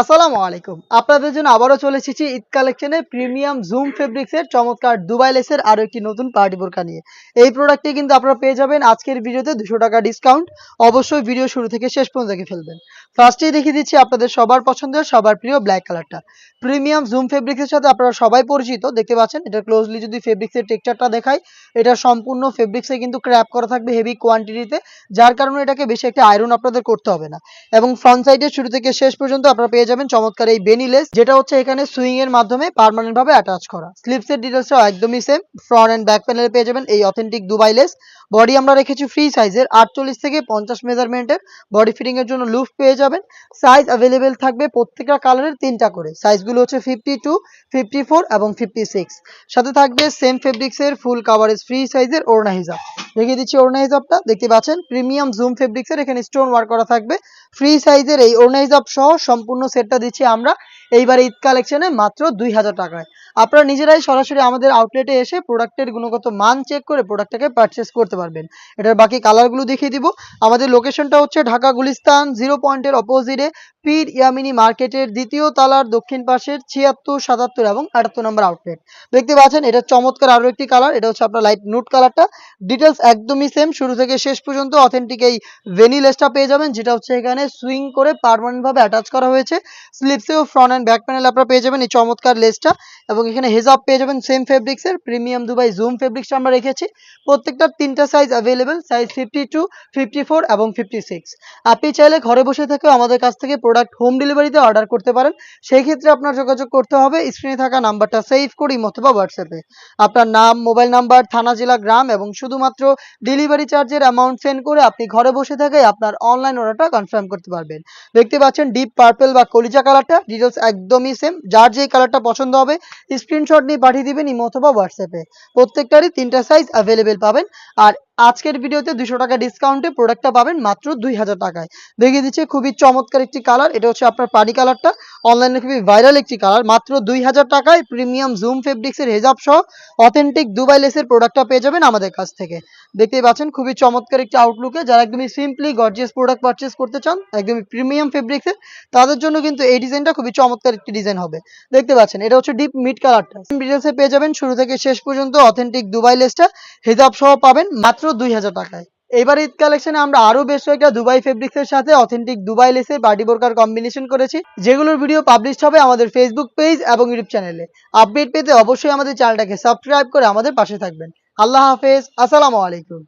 আসসালামু আলাইকুম। আপনাদের জন্য আবারও চলে এসেছি ঈদ কালেকশনে প্রিমিয়াম জুম ফেব্রিক্সের চমৎকার দুবাই লেসের আরও একটি নতুন পার্টি বোরকা নিয়ে। এই প্রোডাক্টটি কিন্তু আপনারা পেয়ে যাবেন আজকের ভিডিওতে দুশো টাকা ডিসকাউন্ট। অবশ্যই ভিডিও শুরু থেকে শেষ পর্যন্ত দেখে ফেলবেন। ফার্স্টেই দেখিয়ে দিচ্ছি আপনাদের সবার পছন্দের, সবার প্রিয় ব্ল্যাক কালারটা প্রিমিয়াম জুম ফেব্রিক্সের সাথে আপনারা সবাই পরিচিত, দেখতে পাচ্ছেন এটা ক্লোজলি যদি ফেব্রিক্সের টেক্সচারটা দেখাই, এটা সম্পূর্ণ ফেব্রিক্সে কিন্তু ক্র্যাপ করা থাকবে হেভি কোয়ান্টিটিতে যার কারণে এটাকে বেশি একটা আয়রন আপনাদের করতে হবে না। এবং ফ্রন্ট সাইডে শুরু থেকে শেষ পর্যন্ত আপনারা পেয়ে যাবেন চমৎকার এই বেনি লেস যেটা হচ্ছে এখানে সুইং এর মাধ্যমে পার্মানেন্ট ভাবে অ্যাটাচ করা। স্লিপস এর ডিটেলসটাও একদমই সেম ফ্রন্ট এন্ড ব্যাক প্যানেলে পেয়ে যাবেন এই অথেন্টিক দুবাই লেস বডি আমরা রেখেছি ফ্রি সাইজের আটচল্লিশ থেকে পঞ্চাশ মেজারমেন্টের বডি ফিটিং এর জন্য লুফ পেয়ে যাবেন। সাইজ অ্যাভেলেবেল থাকবে প্রত্যেকটা কালারের তিনটা করে। সাইজগুলো হচ্ছে ফিফটি টু ফিফটি ফোর এবং ফিফটি সিক্স সাথে থাকবে সেম ফেব্রিক্সের ফুল কাভারেজ ফ্রি সাইজের ওড়না হিজাব। দেখিয়ে দিচ্ছি ওড়না হিজাবটা। দেখতে পাচ্ছেন প্রিমিয়াম জুম ফেব্রিক্সের এখানে স্টোন ওয়ার্ক করা থাকবে। ফ্রি সাইজের এই ওড়না হিজাব সহ সম্পূর্ণ সেটটা দিচ্ছি আমরা। এইবার ঈদ কালেকশনে মাত্র দুই হাজার টাকায়। আপনারা নিজেরাই সরাসরি আমাদের আউটলেটে এসে প্রোডাক্টের গুণগত মান চেক করে প্রোডাক্টটাকে পারচেস করতে পারবেন। এটার বাকি কালারগুলো দেখিয়ে দিব। আমাদের লোকেশনটা হচ্ছে ঢাকা গুলিস্তান জিরো পয়েন্টের অপোজিটে পীর ইয়ামিনী মার্কেটের দ্বিতীয় তালার দক্ষিণ পাশের ছিয়াত্তর, সাতাত্তর এবং আটাত্তর নম্বর আউটলেট দেখতে পাচ্ছেন, এটা চমৎকার আরও একটি কালার এটা হচ্ছে আপনার লাইট নুট কালারটা ডিটেলস একদমই সেম শুরু থেকে শেষ পর্যন্ত অথেন্টিক এই ভেনিলেসটা পেয়ে যাবেন, যেটা হচ্ছে এখানে সুইং করে পারমানেন্ট ভাবে অ্যাটাচ করা হয়েছে। স্লিপসেও ফ্রন্ট অ্যান্ড ব্যাক প্যানেল আপনারা পেয়ে যাবেন এই চমৎকার লেসটা এবং এখানে হেজাব পেয়ে যাবেন সেম ফেব্রিক্সের প্রিমিয়াম দুবাই জুম ফেব্রিক্সটা আমরা রেখেছি। প্রত্যেকটার তিনটা size available size fifty two fifty four এবং ফিফটি সিক্স আপনি চাইলে ঘরে বসে থেকেও আমাদের কাছ থেকে প্রোডাক্ট হোম ডেলিভারিতে অর্ডার করতে পারেন। সেই ক্ষেত্রে আপনার যোগাযোগ করতে হবে স্ক্রিনে থাকা নাম্বারটা সেভ করি অথবা হোয়াটসঅ্যাপে আপনার নাম মোবাইল নাম্বার থানা, জেলা, গ্রাম এবং শুধুমাত্র ডেলিভারি চার্জের অ্যামাউন্ট সেন্ড করে আপনি ঘরে বসে থেকে আপনার অনলাইন অর্ডারটা কনফার্ম করতে পারবেন। দেখতে পাচ্ছেন ডিপ পার্পেল বা কলিজা কালারটা ডিটেলস একদমই সেম যার যেই কালারটা পছন্দ হবে স্ক্রিনশট নিয়ে পাঠিয়ে দিবেন, ইমো অথবা হোয়াটসঅ্যাপে প্রত্যেকটারই তিনটা সাইজ অ্যাভেলেবেল পাবেন। আর আজকের ভিডিওতে দুশো টাকা ডিসকাউন্টে প্রোডাক্টটা পাবেন মাত্র দুই হাজার টাকায়। দেখিয়ে দিচ্ছে, খুবই চমৎকার একটি কালার এটা হচ্ছে আপনার পানি কালারটা অনলাইনে খুবই ভাইরাল একটি কালার মাত্র দুই হাজার টাকায় প্রিমিয়াম জুম ফেব্রিক্সের হেজাব সহ অথেন্টিক দুবাই লেসের প্রোডাক্টটা পেয়ে যাবেন আমাদের কাছ থেকে। দেখতেই পাচ্ছেন, খুবই চমৎকার একটি আউটলুকে যারা একদমই সিম্পলি গর্জিয়াস প্রোডাক্ট পারচেস করতে চান, একদমই প্রিমিয়াম ফেব্রিক্সের তাদের জন্য কিন্তু এই ডিজাইনটা খুবই চমৎকার একটি ডিজাইন হবে। দেখতে পাচ্ছেন, এটা হচ্ছে ডিপ মিড কালারটা ডিটেলসে পেয়ে যাবেন শুরু থেকে শেষ পর্যন্ত অথেন্টিক দুবাই লেসটা হেজাব সহ পাবেন মাত্র দুই হাজার টাকায়। এবার ঈদ কালেকশনে আমরা আরও বেশ কয়েকটা দুবাই ফেব্রিক্স এর সাথে অথেন্টিক দুবাই লেসের বাডি বোরকার কম্বিনেশন করেছি। যেগুলোর ভিডিও পাবলিশ হবে আমাদের ফেসবুক পেজ এবং ইউটিউব চ্যানেলে আপডেট পেতে অবশ্যই আমাদের চ্যানেলটাকে সাবস্ক্রাইব করে আমাদের পাশে থাকবেন। আল্লাহ হাফেজ। আসসালামু আলাইকুম।